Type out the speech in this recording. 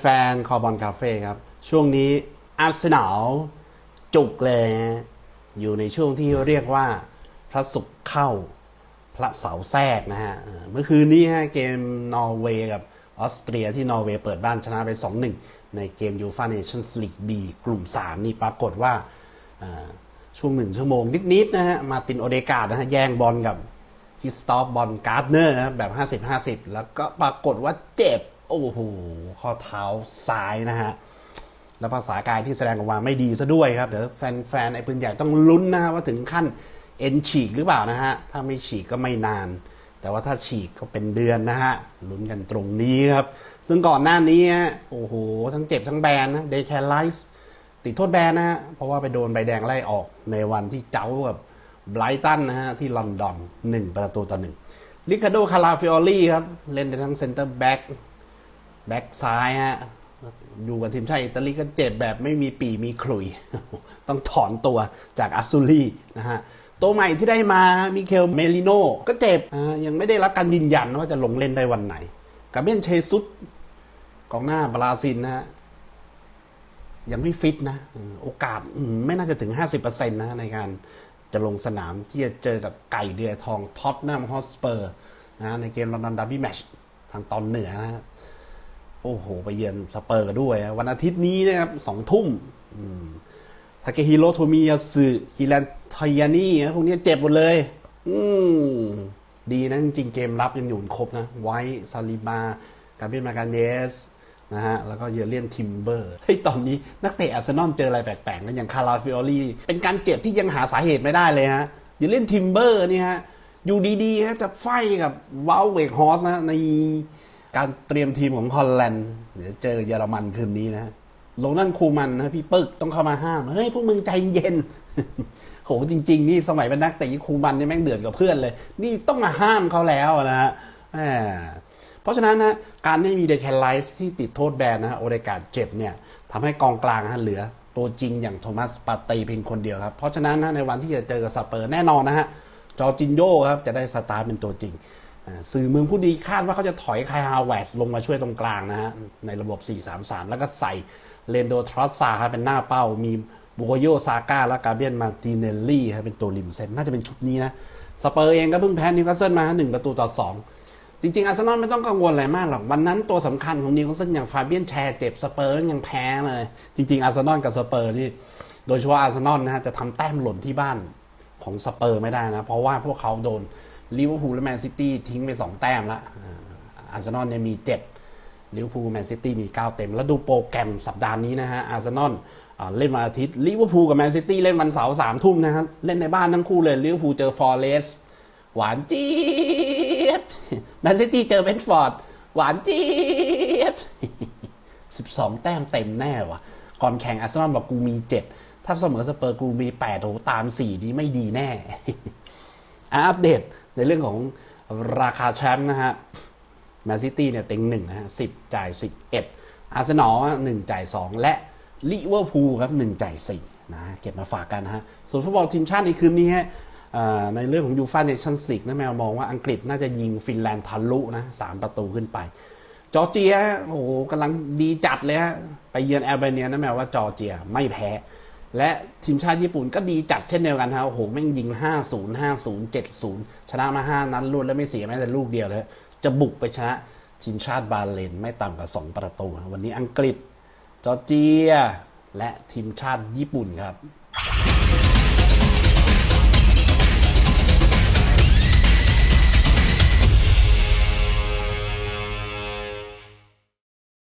แฟนๆ คอบอลคาเฟ่ครับ ช่วงนี้อาร์เซนอลจุกเลย อยู่ในช่วงที่เรียกว่าพระศุกร์เข้าพระเสาร์แทรกนะฮะ เมื่อคืนนี้ฮะเกมนอร์เวย์กับออสเตรียที่นอร์เวย์เปิดบ้านชนะไป 2-1 ในเกมยูฟาเนชั่นส์ลีกบีกลุ่ม 3 นี่ปรากฏว่าช่วงหนึ่งชั่วโมงนิด ๆ นะฮะ มาตินโอเดกาดนะฮะ แย่งบอลกับที่สตอปบอลการ์ดเนอร์นะครับแบบ 50-50 แล้วก็ปรากฏว่าเจ็บ โอ้โหข้อเท้าซ้ายนะฮะแล้วภาษากายที่แสดงออกมาไม่ดีซะด้วยครับเดี๋ยวแฟนๆไอ้ปืนใหญ่ต้องลุ้นนะฮะว่าถึงขั้นเอ็นฉีกหรือเปล่านะฮะถ้าไม่ฉีกก็ไม่นาน แต่ว่าถ้าฉีกก็เป็นเดือนนะฮะลุ้นกันตรงนี้ครับ ซึ่งก่อนหน้านี้โอ้โห ทั้งเจ็บทั้งแบนนะเดย์แคลไลส์ติดโทษแบนนะฮะเพราะว่าไปโดนใบแดงไล่ออกในวันที่เจ้ากับไบรตันนะฮะที่ลอนดอนหนึ่งประตูต่อหนึ่งลิคาโดคาราฟิออลี่ครับ เล่นได้ทั้งเซนเตอร์แบ็ก แบ็กซ้ายฮะอยู่กับทีมชาติอิตาลีก็เจ็บแบบไม่มีปีมีขลุย ต้องถอนตัวจากอัสซูรีนะฮะ ตัวใหม่ที่ได้มามิเคลเมลิโนก็เจ็บอ่ายังไม่ได้รับการยืนยันว่าจะลงเล่นได้วันไหนกาเบนเชซุสกองหน้าบราซิลนะฮะยังไม่ฟิตนะ โอกาสไม่น่าจะถึง 50%นะในการจะลงสนามที่จะเจอกับไก่เดือทองท็อตแนมฮอสเปอร์นะในเกมลอนดอนดาร์บี้แมชทางตอนเหนือนะฮะ โอ้โห ไปเยือนสเปอร์ด้วย วันอาทิตย์นี้นะครับสองทุ่มทาเกฮิโรโทมิยาสึฮิรันทายานี่พวกนี้เจ็บหมดเลย อืมดีนะจริงเกมรับยังอยู่ครบนะ ไว้ซาลิบาการเบรียลมาการเนสนะฮะ แล้วก็เยอเลียนทิมเบอร์ เฮ้ย ตอนนี้นักเตะอาร์เซนอลเจออะไรแปลกๆนะอย่างคาราฟิออลี่เป็นการเจ็บที่ยังหาสาเหตุไม่ได้เลยฮะ เยอเลียนทิมเบอร์เนี่ยฮะ อยู่ดีๆฮะจะไฟกับวาลเวกฮอสนะใน การเตรียมทีมของฮอลแลนด์เดี๋ยวเจอเยอรมันคืนนี้นะโรนันคูมันนะพี่ปึกต้องเข้ามาห้าม เฮ้ย พวกมึงใจเย็น โหจริง ๆ นี่สมัยเป็นนักเตะคูมันนี่แม่งเดือดกับเพื่อนเลย นี่ต้องมาห้ามเขาแล้วนะฮะเพราะฉะนั้นนะการไม่มีเดคไลฟ์ที่ติดโทษแบนนะฮะโอเดกาเจ็บเนี่ยทำให้กองกลางฮะเหลือ ตัวจริงอย่างโทมัสปาตีเพียงคนเดียวครับ เพราะฉะนั้นนะในวันที่จะเจอกับสเปอร์แน่นอนนะฮะจอจินโญ่ครับจะได้สตาร์เป็นตัวจริง สื่อเมืองผู้ดีคาดว่าเขาจะถอยคายฮาวเวสลงมาช่วยตรงกลางนะฮะ ในระบบ 4-3-3 แล้วก็ใส่เลนโดทรอสซาครับเป็นหน้าเป้า มีบุโกโยซาก้าและกาเบียนมาติเนลลี่ครับเป็นตัวริมเซนน่าจะเป็นชุดนี้นะ สเปอร์เองก็เพิ่งแพ้นิวคาสเซิลมาหนึ่งประตูต่อสองจริงๆ อาร์เซนอลไม่ต้องกังวลอะไรมากหรอก วันนั้นตัวสำคัญของนิวคาสเซิลอย่างฟาเบียนแชร์เจ็บสเปอร์ยังแพ้เลย จริงๆ อาร์เซนอลกับสเปอร์นี่ โดยเฉพาะอาร์เซนอลนะฮะจะทำแต้มหล่นที่บ้านของสเปอร์ไม่ได้นะ เพราะว่าพวกเขาโดน ลิเวอร์พูลและแมนซิตี้ทิ้งไป 2 แต้มละอาอาร์เซนอลเนี่ยมี 7 ลิเวอร์พูลแมนซิตี้มี 9 เต็ม แล้วดูโปรแกรมสัปดาห์นี้นะฮะ อาร์เซนอลเล่นวันอาทิตย์ ลิเวอร์พูลกับแมนซิตี้เล่นวันเสาร์สามทุ่มนะฮะ เล่นในบ้านทั้งคู่เลย ลิเวอร์พูลเจอฟอร์เรสหวานจี๊บ แมนซิตี้เจอเบนฟอร์ด หวานจี๊ยบ12 แต้มเต็มแน่วะก่อนแข่งอาร์เซนอลบอกกูมี 7 ถ้าเสมอสเปอร์กูมี8โหตาม 4 นี้ไม่ดีแน่อะอัปเดต ในเรื่องของราคาแชมป์นะฮะแมนซิตี้เนี่ยเต็งหนึ่งนะฮะสิบจ่ายสิบเอ็ดอาร์เซนอลหนึ่งจ่ายสองและลิเวอร์พูลครับหนึ่งจ่ายสี่นะฮะเก็บมาฝากกันนะฮะส่วนฟุตบอลทีมชาติในคืนนี้ฮะในเรื่องของยูฟ่าเนชั่นสิกนะแมวมองว่าอังกฤษน่าจะยิงฟินแลนด์ทะลุนะสามประตูขึ้นไป จอร์เจียโอ้โหกำลังดีจัดเลยฮะไปเยือนแอลเบเนียนะแม้ว่าจอร์เจียไม่แพ้ และทีมชาติญี่ปุ่นก็ดีจัดเช่นเดียวกันฮะโอ้โหแม่งยิง 5-0 5-0 7-0 ชนะมา 5 นั้นรวดแล้วไม่เสียแม้แต่ลูกเดียวเลย จะบุกไปชนะทีมชาติบาเลนไม่ต่ำกว่า 2 ประตู วันนี้อังกฤษจอร์เจีย และทีมชาติญี่ปุ่นครับ